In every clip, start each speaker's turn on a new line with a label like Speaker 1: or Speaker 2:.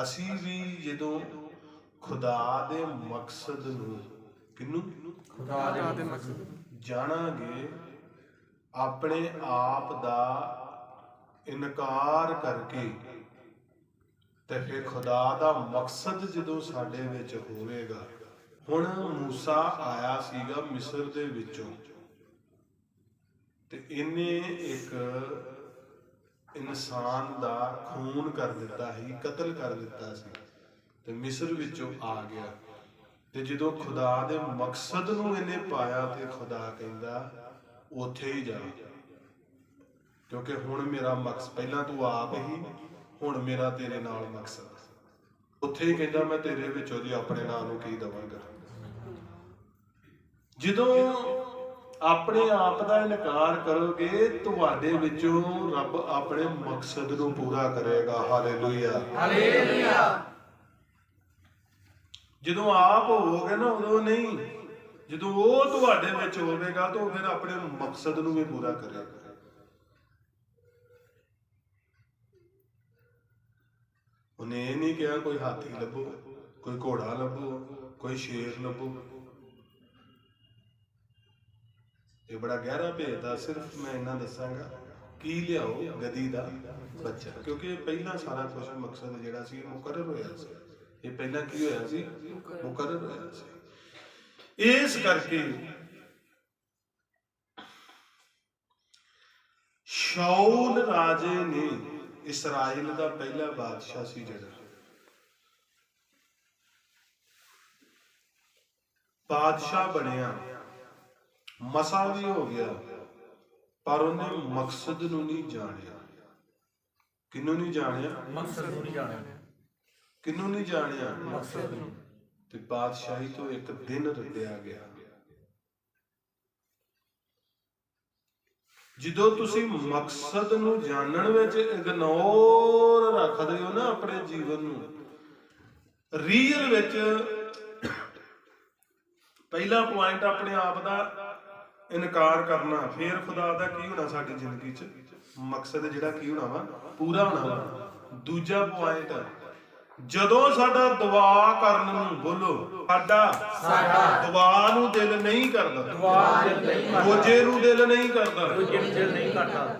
Speaker 1: ਅਸੀਂ ਵੀ ਜਦੋਂ ਖੁਦਾ ਦੇ ਮਕਸਦ ਨੂੰ ਕਿਨੂੰ
Speaker 2: ਖੁਦਾ ਦੇ ਮਕਸਦ
Speaker 1: ਜਾਣਾਂਗੇ ਆਪਣੇ ਆਪ ਦਾ ਇਨਕਾਰ ਕਰਕੇ ਤੇ ਫਿਰ ਖੁਦਾ ਦਾ ਮਕਸਦ ਜਦੋਂ ਸਾਡੇ ਵਿੱਚ ਹੋਵੇਗਾ। ਹੁਣ ਮੂਸਾ ਆਇਆ ਸੀਗਾ ਮਿਸਰ ਦੇ ਵਿੱਚੋਂ ਤੇ ਇਹਨੇ ਇੱਕ ਇਨਸਾਨ ਦਾ ਖੂਨ ਕਰ ਦਿੱਤਾ ਸੀ, ਕਤਲ ਕਰ ਦਿੱਤਾ ਸੀ ਤੇ ਮਿਸਰ ਵਿੱਚੋਂ ਆ ਗਿਆ। ਤੇ ਜਦੋਂ ਖੁਦਾ ਦੇ ਮਕਸਦ ਨੂੰ ਇਹਨੇ ਪਾਇਆ ਤੇ ਖੁਦਾ ਕਹਿੰਦਾ, ਉੱਥੇ ਹੀ ਜਾ। ਕਿਉਂਕਿ ਹੁਣ ਮੇਰਾ ਮਕਸਦ ਪਹਿਲਾਂ ਤੂੰ ਆਪ ਹੀ, ਹੁਣ ਮੇਰਾ ਤੇਰੇ ਨਾਲ ਮਕਸਦ ਉੱਥੇ ਹੀ ਕਹਿੰਦਾ, ਮੈਂ ਤੇਰੇ ਵਿੱਚੋਂ ਦੀ ਆਪਣੇ ਨਾਲ ਨੂੰ ਕੀ ਦਵਾਂਗਾ? ਜਦੋਂ ਆਪਣੇ ਆਪ ਦਾ ਇਨਕਾਰ ਕਰੋਗੇ ਤੁਹਾਡੇ ਵਿੱਚੋਂ ਰੱਬ ਆਪਣੇ ਮਕਸਦ ਨੂੰ ਪੂਰਾ ਕਰੇਗਾ। ਹਾਲੇਲੂਇਆ।
Speaker 2: ਹਾਲੇਲੂਇਆ।
Speaker 1: ਜਦੋਂ ਆਪ ਹੋਵੋਗੇ ਨਾ ਉਦੋਂ ਨਹੀਂ। ਜਦੋਂ ਉਹ ਤੁਹਾਡੇ ਵਿੱਚ ਹੋਵੇਗਾ ਤਾਂ ਉਹ ਫਿਰ ਆਪਣੇ ਮਕਸਦ ਨੂੰ ਵੀ ਪੂਰਾ ਕਰੇਗਾ। ਉਹਨੇ ਇਹ ਨਹੀਂ ਕਿਹਾ ਕੋਈ ਹਾਥੀ ਲੱਭੋ ਕੋਈ ਘੋੜਾ ਲੱਭੋ ਕੋਈ ਸ਼ੇਰ ਲੱਭੋ। ਇਹ ਬੜਾ ਗਹਿਰਾ ਭੇਦ ਆ, ਸਿਰਫ ਮੈਂ ਇਹਨਾਂ ਦੱਸਾਂਗਾ ਕੀ ਲਿਆਓ ਗਦੀ ਦਾ ਬੱਚਾ। ਕਿਉਂਕਿ ਪਹਿਲਾਂ ਸਾਰਾ ਕੁਝ ਮਕਸਦ ਜਿਹੜਾ ਸੀ ਮੁਕਰਰ ਹੋਇਆ ਸੀ। ਇਹ ਪਹਿਲਾਂ ਕੀ ਹੋਇਆ ਸੀ? ਮੁਕਰਰ ਹੋਇਆ ਸੀ। ਇਸ ਕਰਕੇ ਸ਼ਾਉਲ ਰਾਜੇ ਨੇ ਇਸਰਾਇਲ ਦਾ ਪਹਿਲਾ ਬਾਦਸ਼ਾਹ ਸੀ ਜਿਹੜਾ। ਬਾਦਸ਼ਾਹ ਬਣਿਆ। ਮਸਾ ਵੀ ਹੋ ਗਿਆ ਪਰ ਉਹਨੇ ਮਕਸਦ ਨੂੰ ਨਹੀਂ ਜਾਣਿਆ। ਕਿਹਨੂੰ ਨਹੀਂ ਜਾਣਿਆ?
Speaker 2: ਮਕਸਦ ਨੂੰ ਨਹੀਂ ਜਾਣਿਆ।
Speaker 1: ਕਿਹਨੂੰ ਨਹੀਂ ਜਾਣਿਆ?
Speaker 2: ਮਕਸਦ ਨੂੰ।
Speaker 1: ਤੇ ਬਾਦਸ਼ਾਹੀ ਤੋਂ ਇੱਕ ਦਿਨ ਰੱਦਿਆ ਗਿਆ। ਜਦੋਂ ਤੁਸੀਂ ਮਕਸਦ ਨੂੰ ਜਾਣਨ ਵਿੱਚ ਇਗਨੋਰ ਰੱਖਦੇ ਹੋ ਨਾ ਆਪਣੇ ਜੀਵਨ ਨੂੰ ਰੀਅਲ ਵਿੱਚ ਪਹਿਲਾ ਪੁਆਇੰਟ ਆਪਣੇ ਆਪ ਦਾ ਇਨਕਾਰ ਕਰਨਾ ਫਿਰ ਖੁਦਾ ਦਾ ਕੀ ਹੋਣਾ ਸਾਡੀ ਜ਼ਿੰਦਗੀ 'ਚ? ਮਕਸਦ ਜਿਹੜਾ ਕੀ ਹੋਣਾ ਵਾ? ਪੂਰਾ ਹੋਣਾ ਵਾ। ਦੂਜਾ ਪੁਆਇੰਟ ਜਦੋਂ ਸਾਡਾ ਦੁਆ ਕਰਨ ਨੂੰ ਬੋਲੋ ਸਾਡਾ
Speaker 2: ਸਾਡਾ
Speaker 1: ਦੁਆ ਨੂੰ ਦਿਲ ਨਹੀਂ ਕਰਦਾ।
Speaker 2: ਦੁਆ ਦਿਲ ਨਹੀਂ ਕਰਦਾ।
Speaker 1: ਰੋਜੇ ਨੂੰ ਦਿਲ ਨਹੀਂ ਕਰਦਾ।
Speaker 2: ਦੂਜੇ ਨੂੰ ਦਿਲ ਨਹੀਂ ਕਰਦਾ।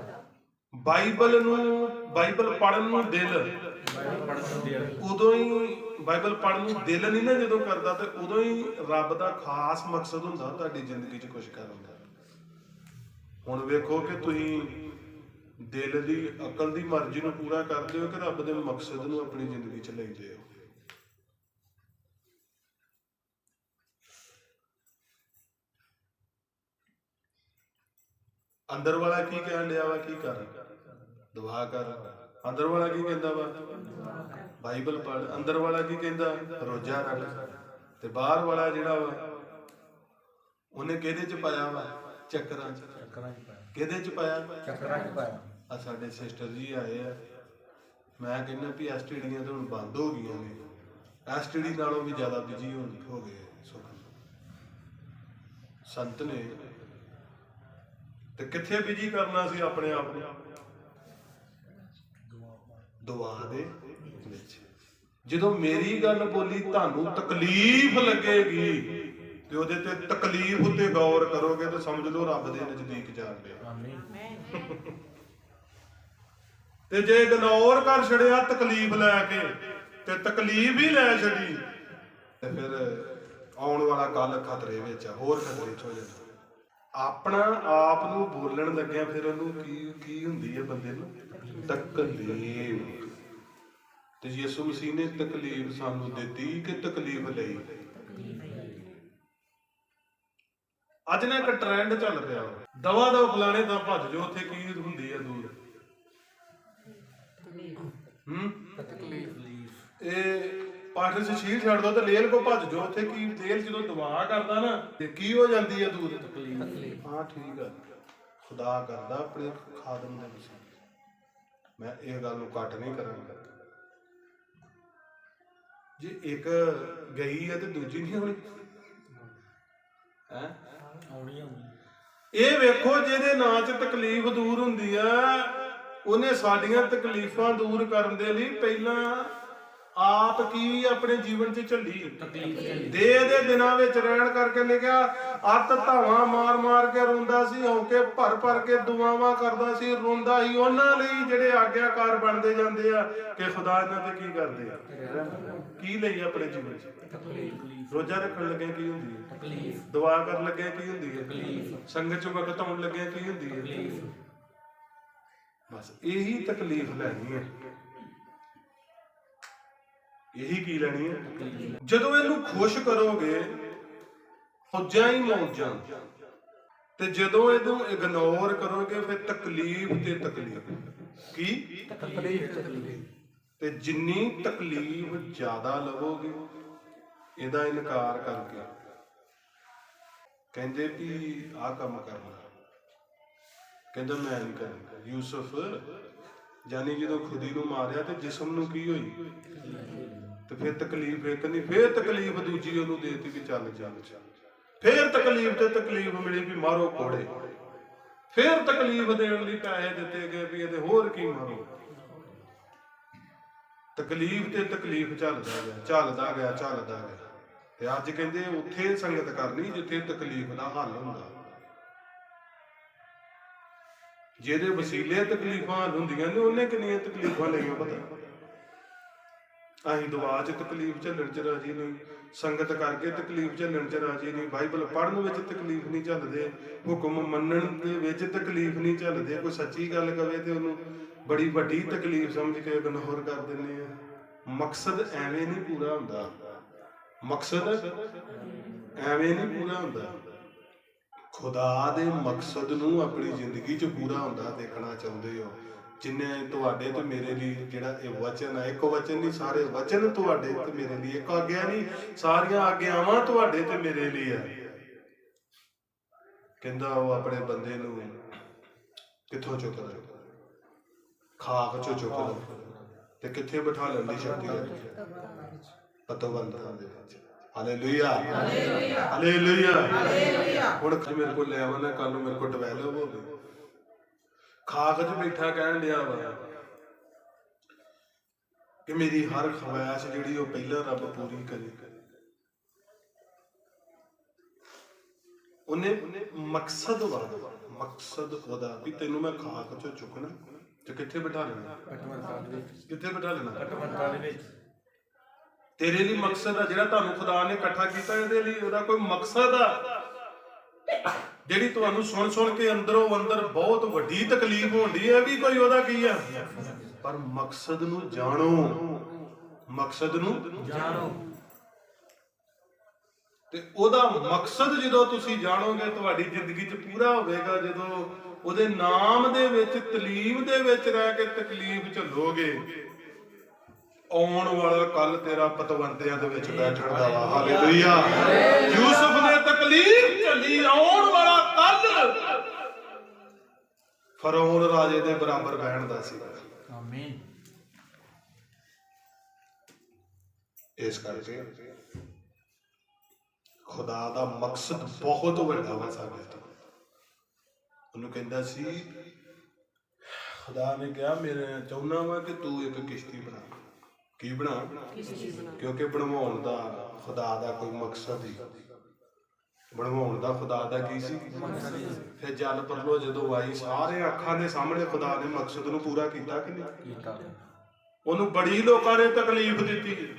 Speaker 1: ਬਾਈਬਲ ਨੂੰ ਬਾਈਬਲ ਪੜਨ ਨੂੰ ਦਿਲ। ਉਦੋਂ ਹੀ ਬਾਈਬਲ ਪੜਨ ਨੂੰ ਦਿਲ ਨਹੀਂ ਨਾ ਜਦੋਂ ਕਰਦਾ ਤੇ ਉਦੋਂ ਹੀ ਰੱਬ ਦਾ ਖਾਸ ਮਕਸਦ ਹੁੰਦਾ ਤੁਹਾਡੀ ਜ਼ਿੰਦਗੀ 'ਚ ਕੁਝ ਕਰਨ ਦਾ। ਹੁਣ ਵੇਖੋ ਕਿ ਤੁਸੀਂ ਦਿਲ ਦੀ, ਅਕਲ ਦੀ ਮਰਜ਼ੀ ਨੂੰ ਪੂਰਾ ਕਰਦੇ ਹੋ ਕਿ ਰੱਬ ਦੇ ਮਕਸਦ ਨੂੰ ਆਪਣੀ ਜ਼ਿੰਦਗੀ 'ਚ ਲੈਂਦੇ ਹੋ? ਅੰਦਰ ਵਾਲਾ ਕੀ ਕਹਿਣ ਡਿਆ ਵਾ? ਕੀ ਕਰ? ਦੁਆ ਕਰ। ਅੰਦਰ ਵਾਲਾ ਕੀ ਕਹਿੰਦਾ ਵਾ? ਬਾਈਬਲ ਪੜ ਅੰਦਰ ਵਾਲਾ ਕੀ ਕਹਿੰਦਾ? ਰੋਜ਼ਾ ਰੱਖ। ਤੇ ਬਾਹਰ ਵਾਲਾ ਜਿਹੜਾ ਵਾ, ਉਹਨੇ ਕਿਹਦੇ ਚ ਪਾਇਆ ਵਾ? ਚੱਕਰਾਂ ਚ।
Speaker 2: ਚੱਕਰਾਂ 'ਚ ਪਾਇਆ।
Speaker 1: ਕਿਹਦੇ ਚ ਪਾਇਆ?
Speaker 2: ਚੱਕਰਾਂ 'ਚ ਪਾਇਆ।
Speaker 1: ਆ ਸਾਡੇ ਸਿਸਟਰ ਜੀ ਆਏ ਆ। ਮੈਂ ਕਹਿੰਦਾ ਵੀ ਐਸਟੀਡੀਆਂ ਤਾਂ ਹੁਣ ਬੰਦ ਹੋ ਗਈਆਂ ਨੇ। ਐਸਟੀਡੀ ਨਾਲੋਂ ਵੀ ਜ਼ਿਆਦਾ ਬਿਜ਼ੀ ਹੋ ਹੋ ਗਏ ਸੁਖ। ਸੰਤ ਨੇ। ਤੇ ਕਿੱਥੇ ਬਿਜ਼ੀ ਕਰਨਾ ਸੀ ਆਪਣੇ ਆਪ ਨੂੰ? ਦੁਆ ਦੇ ਵਿੱਚ। ਜਦੋਂ ਮੇਰੀ ਗੱਲ ਬੋਲੀ ਤੁਹਾਨੂੰ ਤਕਲੀਫ ਲੱਗੇਗੀ। ਤੇ ਉਹਦੇ ਤੇ ਤਕਲੀਫ ਉੱਤੇ ਗੌਰ ਕਰੋਗੇ ਤਾਂ ਸਮਝ ਲਓ ਰੱਬ ਦੇ ਨਜ਼ਦੀਕ ਜਾ ਰਹੇ ਹੋ
Speaker 2: ਆਮੀਨ।
Speaker 1: ਤੇ ਜੇ ਇਗਨੋਰ ਕਰ ਛੜਿਆ ਤਕਲੀਫ ਲੈ ਕੇ ਤੇ ਤਕਲੀਫ ਹੀ ਲੈ ਛੜੀ ਤੇ ਫਿਰ ਆਉਣ ਵਾਲਾ ਕੱਲ ਖਤਰੇ ਵਿੱਚ ਆ ਹੋਰ ਖਤਰੇ ਚ ਹੋ ਜਾਂਦਾ ਆਪਣਾ ਆਪ ਨੂੰ ਬੋਲਣ ਲੱਗਿਆ ਫਿਰ ਉਹਨੂੰ ਕੀ ਕੀ ਹੁੰਦੀ ਹੈ ਬੰਦੇ ਨੂੰ? ਤਕਲੀਫ। ਤੇ ਯਿਸੂ ਮਸੀਹ ਨੇ ਤਕਲੀਫ ਸਾਨੂੰ ਦਿੱਤੀ ਕਿ ਤਕਲੀਫ ਲਈ। ਅੱਜ ਨਾ ਇੱਕ ਟ੍ਰੈਂਡ ਚੱਲ ਪਿਆ ਦਵਾ ਦਵਾ ਫਲਾਣੇ ਤਾਂ ਭੱਜ ਜਾਓ, ਉੱਥੇ ਕੀ ਹੁੰਦੀ ਹੈ ਦੂਰ? ਹੂੰ?
Speaker 2: ਤਕਲੀਫ
Speaker 1: ਇਹ ਪਾਠ ਚ ਸ਼ੀਰ ਛੱਡ ਦੋ ਤੇ ਲੇਲ ਕੋ ਭੱਜ ਜਾਓ, ਉੱਥੇ ਕੀ ਲੇਲ ਜਦੋਂ ਦੁਆ ਕਰਦਾ ਨਾ, ਤੇ ਕੀ ਹੋ ਜਾਂਦੀ ਹੈ ਦੂਰ?
Speaker 2: ਤਕਲੀਫ
Speaker 1: ਹਾਂ, ਠੀਕ ਆ। ਖੁਦਾ ਕਰਦਾ ਆਪਣੇ ਖਾਦਮ ਦੇ ਵਿੱਚ। ਮੈਂ ਇਹ ਗੱਲ ਨੂੰ ਕੱਟ ਨਹੀਂ ਕਰਾਂਗਾ। ਜੇ ਇੱਕ ਗਈ ਹੈ ਤੇ ਦੂਜੀ ਨਹੀਂ ਹੋਣੀ? ਹੈ? ਇਹ ਵੇਖੋ ਜਿਹਦੇ ਨਾਂ 'ਚ ਤਕਲੀਫ ਦੂਰ ਹੁੰਦੀ ਆ, ਉਹਨੇ ਸਾਡੀਆਂ ਤਕਲੀਫਾਂ ਦੂਰ ਕਰਨ ਦੇ ਲਈ ਪਹਿਲਾਂ ਆਪ ਕੀ ਆਪਣੇ ਜੀਵਨ 'ਚ ਝੱਲੀ। ਦੇਹ ਦੇ ਦਿਨਾਂ ਵਿੱਚ ਰਹਿਣ ਕਰਕੇ ਲਿਖਿਆ ਅੱਤ ਧਾਵਾਂ ਮਾਰ ਮਾਰ ਕੇ ਰੋਂਦਾ ਸੀ ਹੌਕੇ ਭਰ ਭਰ ਕੇ ਦੁਆਵਾਂ ਕਰਦਾ ਸੀ ਰੋਂਦਾ ਹੀ ਉਹਨਾਂ ਲਈ ਜਿਹੜੇ ਆਗਿਆਕਾਰ ਬਣਦੇ ਜਾਂਦੇ ਆ ਕਿ ਖੁਦਾ ਇਹਨਾਂ ਤੇ ਕੀ ਕਰਦੇ ਆ? ਕੀ ਲਈ ਆਪਣੇ ਜੀਵਨ 'ਚ? ਰੋਜ਼ਾ ਰੱਖਣ ਲੱਗੇ ਕੀ ਹੁੰਦੀ ਹੈ
Speaker 2: ਤਕਲੀਫ।
Speaker 1: ਦੁਆ ਕਰਨ ਲੱਗੇ ਕੀ ਹੁੰਦੀ ਹੈ
Speaker 2: ਤਕਲੀਫ।
Speaker 1: ਸੰਗਤ 'ਚ ਵਕਤ ਆਉਣ ਲੱਗੇ ਕੀ ਹੁੰਦੀ ਹੈ
Speaker 2: ਤਕਲੀਫ।
Speaker 1: ਬਸ ਇਹੀ ਤਕਲੀਫ ਲੈਣੀ ਹੈ ਇਹੀ ਕੀ ਲੈਣੀ ਹੈ? ਜਦੋਂ ਇਹਨੂੰ ਖੁਸ਼ ਕਰੋਗੇ ਹੁਜਾਂ ਹੀ ਮੌਜਾਂ ਤੇ ਜਦੋਂ ਇਹਨੂੰ ਇਗਨੋਰ ਕਰੋਗੇ ਫਿਰ ਤਕਲੀਫ ਤੇ ਤਕਲੀਫ। ਕੀ?
Speaker 2: ਤਕਲੀਫ ਤਕਲੀਫ।
Speaker 1: ਤੇ ਜਿੰਨੀ ਤਕਲੀਫ ਜ਼ਿਆਦਾ ਲਵੋਗੇ ਇਹਦਾ ਇਨਕਾਰ ਕਰਕੇ। ਕਹਿੰਦੇ ਵੀ ਆਹ ਕੰਮ ਕਰਨਾ। ਕਹਿੰਦਾ ਮੈਂ ਨਹੀਂ ਕਰਨਾ। ਯੂਸਫ ਜਾਨੀ ਜਦੋਂ ਖੁਦੀ ਨੂੰ ਮਾਰਿਆ ਤੇ ਜਿਸਮ ਨੂੰ ਕੀ ਹੋਈ? ਤੇ ਫਿਰ ਤਕਲੀਫ ਇੱਕ ਨਹੀਂ, ਫਿਰ ਤਕਲੀਫ ਦੂਜੀ ਉਹਨੂੰ ਦੇਤੀ ਕਿ ਚੱਲ ਚੱਲ ਚੱਲ। ਫਿਰ ਤਕਲੀਫ ਤੇ ਤਕਲੀਫ ਮਿਲੀ ਵੀ ਮਾਰੋ ਕੋੜੇ ਫਿਰ ਤਕਲੀਫ ਦੇਣ ਲਈ ਪੈਸੇ ਦਿੱਤੇ ਗਏ ਵੀ ਇਹਦੇ ਹੋਰ ਕੀ ਮਾਰੋ। ਤਕਲੀਫ ਤੇ ਤਕਲੀਫ ਚੱਲਦਾ ਗਿਆ ਚੱਲਦਾ ਗਿਆ ਚੱਲਦਾ ਗਿਆ। ਤੇ ਅੱਜ ਕਹਿੰਦੇ ਉੱਥੇ ਸੰਗਤ ਕਰਨੀ ਜਿੱਥੇ ਤਕਲੀਫ ਦਾ ਹੱਲ ਹੁੰਦਾ। ਜਿਹਦੇ ਵਸੀਲੇ ਤਕਲੀਫਾਂ ਹੁੰਦੀਆਂ ਨੇ, ਉਹਨੇ ਕਿੰਨੀਆਂ ਤਕਲੀਫਾਂ ਲਈਆਂ ਪਤਾ? ਅਸੀਂ ਦੁਆ 'ਚ ਤਕਲੀਫ ਝੱਲਣ 'ਚ ਰਾਜੀ ਨਹੀਂ, ਸੰਗਤ ਕਰਕੇ ਤਕਲੀਫ ਝੱਲਣ 'ਚ ਰਾਜੀ ਨਹੀਂ। ਬਾਈਬਲ ਪੜ੍ਹਨ ਵਿੱਚ ਤਕਲੀਫ ਨਹੀਂ ਝੱਲਦੇ, ਹੁਕਮ ਮੰਨਣ ਦੇ ਵਿੱਚ ਤਕਲੀਫ ਨਹੀਂ ਝੱਲਦੇ। ਕੋਈ ਸੱਚੀ ਗੱਲ ਕਵੇ ਤੇ ਉਹਨੂੰ ਬੜੀ ਵੱਡੀ ਤਕਲੀਫ ਸਮਝ ਕੇ ਇਗਨੋਰ ਕਰ ਦਿੰਦੇ ਆ। ਮਕਸਦ ਐਵੇਂ ਨਹੀਂ ਪੂਰਾ ਹੁੰਦਾ। ਮਕਸਦ ਐਵੇਂ ਨਹੀਂ ਪੂਰਾ ਹੁੰਦਾ। ਖੁਦਾ ਦੇ ਮਕਸਦ ਨੂੰ ਆਪਣੀ ਜ਼ਿੰਦਗੀ 'ਚ ਪੂਰਾ ਹੁੰਦਾ ਦੇਖਣਾ ਚਾਹੁੰਦੇ ਹੋ। ਜਿੰਨੇ ਤੁਹਾਡੇ ਤੇ ਮੇਰੇ ਲਈ ਜਿਹੜਾ ਇਹ ਵਚਨ ਹੈ ਇੱਕ ਵਚਨ ਨਹੀਂ, ਸਾਰੇ ਵਚਨ ਤੁਹਾਡੇ ਤੇ ਮੇਰੇ ਲਈ, ਇੱਕ ਆਗਿਆ ਨਹੀਂ, ਸਾਰੀਆਂ ਆਗਿਆਵਾਂ ਤੁਹਾਡੇ ਤੇ ਮੇਰੇ ਲਈ ਹੈ ਕਹਿੰਦਾ ਉਹ ਆਪਣੇ ਬੰਦੇ ਨੂੰ, ਕਿੱਥੋਂ ਚੁੱਕਦਾ ਖਾਕ ਚੋਂ ਚੁੱਕਦਾ ਤੇ ਕਿੱਥੇ ਬਿਠਾ ਲੈਣ ਦੀ ਸ਼ਕਤੀ ਹੈ ਪਤਵੰਤਾਂ ਦੇ ਵਿੱਚ। ਹਾਲੇਲੂਇਆ ਹਾਲੇਲੂਇਆ ਹਾਲੇਲੂਇਆ ਹੁਣ ਅੱਜ ਮੇਰੇ ਕੋਲ ਲੈ ਆਵਣਾ ਕੱਲ ਨੂੰ ਮੇਰੇ ਕੋਲ ਡਿਵੈਲਪ ਹੋਵੇ ਖਾਕ 'ਚ ਬੈਠਾ ਕਹਿਣ ਡਿਆ ਵਾ ਕਿ ਮੇਰੀ ਹਰ ਖਵਾਇਸ਼ ਜਿਹੜੀ ਉਹ ਪਹਿਲਾਂ ਰੱਬ ਪੂਰੀ ਕਰੇ। ਉਹਨੇ ਮਕਸਦ ਵਾ ਮਕਸਦ ਉਹਦਾ ਵੀ ਤੈਨੂੰ ਮੈਂ ਖਾਕ 'ਚੋਂ ਚੁੱਕਣਾ। ਤੇ ਕਿੱਥੇ ਬਿਠਾ ਲੈਣਾ?
Speaker 2: ਕਟਵੰਤਾ ਦੇ ਵਿੱਚ।
Speaker 1: ਕਿੱਥੇ ਬਿਠਾ ਲੈਣਾ?
Speaker 2: ਕਟਵੰਤਾ ਦੇ ਵਿੱਚ।
Speaker 1: ਤੇਰੇ ਲਈ ਮਕਸਦ ਆ ਜਿਹੜਾ ਤੁਹਾਨੂੰ ਖੁਦਾ ਨੇ ਇਕੱਠਾ ਕੀਤਾ, ਇਹਦੇ ਲਈ ਉਹਦਾ ਕੋਈ ਮਕਸਦ ਆ? ਜਿਹੜੀ ਤੁਹਾਨੂੰ ਸੁਣ ਸੁਣ ਕੇ ਅੰਦਰੋਂ ਅੰਦਰ ਬਹੁਤ ਵੱਡੀ ਤਕਲੀਫ ਹੁੰਦੀ ਹੈ ਵੀ ਕੋਈ ਉਹਦਾ ਕੀ ਆ? ਪਰ ਮਕਸਦ ਨੂੰ ਜਾਣੋ। ਮਕਸਦ ਨੂੰ
Speaker 2: ਜਾਣੋ।
Speaker 1: ਤੇ ਉਹਦਾ ਮਕਸਦ ਜਦੋਂ ਤੁਸੀਂ ਜਾਣੋਗੇ, ਤੁਹਾਡੀ ਜ਼ਿੰਦਗੀ 'ਚ ਪੂਰਾ ਹੋਵੇਗਾ, ਜਦੋਂ ਉਹਦੇ ਨਾਮ ਦੇ ਵਿੱਚ, ਤਲੀਮ ਦੇ ਵਿੱਚ ਰਹਿ ਕੇ ਤਕਲੀਫ ਝੱਲੋਗੇ ਆਉਣ ਵਾਲਾ ਕੱਲ ਤੇਰਾ ਪਤਵੰਤਿਆਂ ਦੇ ਵਿੱਚ ਬੈਠਣ ਦਾ ਵਾ। ਹਾਲੇਲੂਇਆ। ਯੂਸਫ ਨੇ ਤਕਲੀਫ ਝੱਲੀ ਆਉਣ ਵਾਲਾ ਕੱਲ ਫਰੌਨ ਰਾਜੇ ਦੇ ਬਰਾਬਰ ਬਹਿਣ ਦਾ ਸੀ
Speaker 2: ਆਮੀਨ।
Speaker 1: ਇਸ ਕਰਕੇ ਖੁਦਾ ਦਾ ਮਕਸਦ ਬਹੁਤ ਵੱਡਾ ਵਾ ਸਾਡੇ ਤੋਂ। ਉਹਨੂੰ ਕਹਿੰਦਾ ਸੀ ਖੁਦਾ ਨੇ ਕਿਹਾ ਮੇਰੇ ਚਾਹੁੰਦਾ ਵਾ ਕਿ ਤੂੰ ਇੱਕ ਕਿਸ਼ਤੀ ਬਣਾ। ਕੀ ਬਣਾ ਕਿਉਂਕਿ ਬਣਵਾਉਣ ਦਾ ਖੁਦਾ ਦਾ ਕੋਈ ਮਕਸਦ ਹੀ। ਬਣਵਾਉਣ ਦਾ ਖੁਦਾ ਦਾ ਕੀ ਸੀ? ਫਿਰ ਜਲ ਪਰਲੋ ਜਦੋਂ ਆਈ ਸਾਰੇ ਅੱਖਾਂ ਦੇ ਸਾਹਮਣੇ ਖੁਦਾ ਨੇ ਮਕਸਦ ਨੂੰ ਪੂਰਾ ਕੀਤਾ ਕਿ ਨਹੀਂ?
Speaker 2: ਕੀਤਾ।
Speaker 1: ਉਹਨੂੰ ਬੜੀ ਲੋਕਾਂ ਨੇ ਤਕਲੀਫ ਦਿੱਤੀ।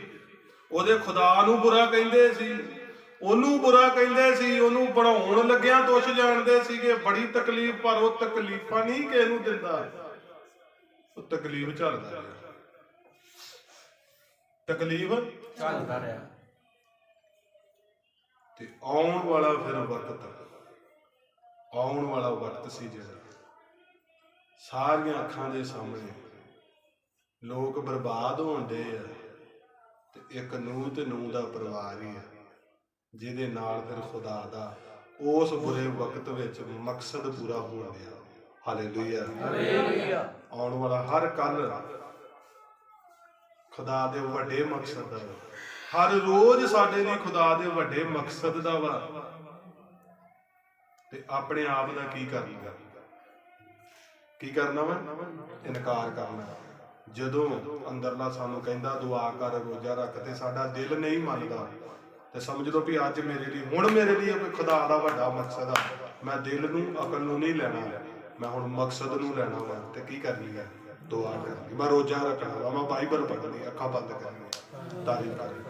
Speaker 1: ਉਹਦੇ ਖੁਦਾ ਨੂੰ ਬੁਰਾ ਕਹਿੰਦੇ ਸੀ। ਉਹਨੂੰ ਬੁਰਾ ਕਹਿੰਦੇ ਸੀ ਉਹਨੂੰ ਬਣਾਉਣ ਲੱਗਿਆਂ ਦੁੱਖ ਜਾਣਦੇ ਸੀਗੇ। ਬੜੀ ਤਕਲੀਫ ਪਰ ਉਹ ਤਕਲੀਫਾਂ ਨਹੀਂ ਕਿਸੇ ਨੂੰ ਦਿੰਦਾ। ਉਹ ਤਕਲੀਫ ਝੱਲਦਾ ਰਿਹਾ। ਤਕਲੀਫ
Speaker 2: ਚੱਲਦਾ ਰਿਹਾ।
Speaker 1: ਤੇ ਆਉਣ ਵਾਲਾ ਫਿਰ ਵਕਤ ਆਉਣ ਵਾਲਾ ਵਕਤ ਸੀ ਜਿਹੜਾ। ਸਾਰੀਆਂ ਅੱਖਾਂ ਦੇ ਸਾਹਮਣੇ ਲੋਕ ਬਰਬਾਦ ਹੋਣ ਦੇ ਆ ਤੇ ਇੱਕ ਨੂੰਹ ਤੇ ਨੂੰਹ ਦਾ ਪਰਿਵਾਰ ਹੀ ਆ ਜਿਹਦੇ ਨਾਲ ਫਿਰ ਖੁਦਾ ਦਾ ਉਸ ਬੁਰੇ ਵਕਤ ਵਿੱਚ ਮਕਸਦ ਪੂਰਾ ਹੋਣ ਡਿਆ। ਹਾਲੇਲੂਇਆ।
Speaker 2: ਹਾਲੇਲੂਇਆ।
Speaker 1: ਆਉਣ ਵਾਲਾ ਹਰ ਕੱਲ ਖੁਦਾ ਦੇ ਵੱਡੇ ਮਕਸਦ ਦਾ। ਵਾ। ਹਰ ਰੋਜ਼ ਸਾਡੇ ਲਈ ਖੁਦਾ ਦੇ ਵੱਡੇ ਮਕਸਦ ਦਾ ਵਾ। ਤੇ ਆਪਣੇ ਆਪ ਦਾ ਕੀ ਕਰਨਾ ਕੀ ਕਰਨਾ ਵਾ? ਇਨਕਾਰ ਕਰਨਾ। ਜਦੋਂ ਅੰਦਰਲਾ ਸਾਨੂੰ ਕਹਿੰਦਾ, ਦੁਆ ਕਰ, ਰੋਜ਼ਾ ਰੱਖ ਤੇ ਸਾਡਾ ਦਿਲ ਨਹੀਂ ਮੰਨਦਾ। ਤੇ ਸਮਝ ਲਓ ਵੀ ਅੱਜ ਮੇਰੇ ਲਈ, ਹੁਣ ਮੇਰੇ ਲਈ ਕੋਈ ਖੁਦਾ ਦਾ ਵੱਡਾ ਮਕਸਦ ਆ। ਮੈਂ ਦਿਲ ਨੂੰ, ਅਕਲ ਨੂੰ ਨਹੀਂ ਲੈਣਾ। ਮੈਂ ਹੁਣ ਮਕਸਦ ਨੂੰ ਲੈਣਾ ਵਾ। ਤੇ ਕੀ ਕਰਨੀ ਹੈ ਦੁਆ ਕਰਨੀ। ਮੈਂ ਰੋਜ਼ਾ ਰੱਖਣਾ ਮੈਂ ਬਾਈਬਲ ਪੜ੍ਹਨੀ ਅੱਖਾਂ ਬੰਦ ਕਰਨੀਆਂ। ਤਾਰੀਫ ਕਰਨੀ